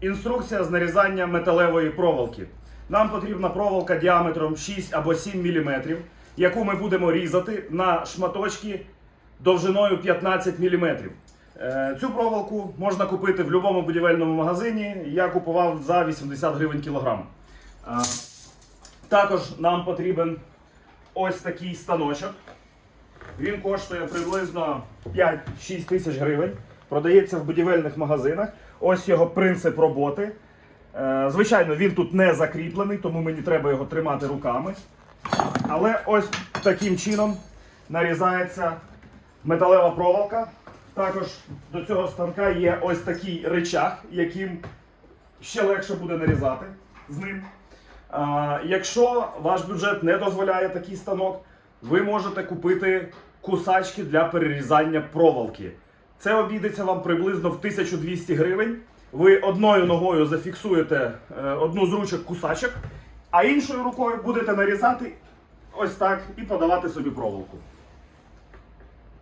Інструкція з нарізання металевої проволоки. Нам потрібна проволока діаметром 6 або 7 мм, яку ми будемо різати на шматочки довжиною 15 мм. Цю проволоку можна купити в будь-якому будівельному магазині. Я купував за 80 гривень кілограм. Е, Також нам потрібен ось такий станочок. Він коштує приблизно 5-6 тисяч гривень. Продається в будівельних магазинах. Ось його принцип роботи. Е, Звичайно, він тут не закріплений, тому мені треба його тримати руками. Але ось таким чином нарізається металева проволока. Також до цього станка є ось такий речах, яким ще легше буде нарізати з ним. Якщо ваш бюджет не дозволяє такий станок, ви можете купити кусачки для перерізання проволоки. Це обійдеться вам приблизно в 1200 гривень. Ви одною ногою зафіксуєте е, одну з ручок кусачок, а іншою рукою будете нарізати ось так і подавати собі проволоку.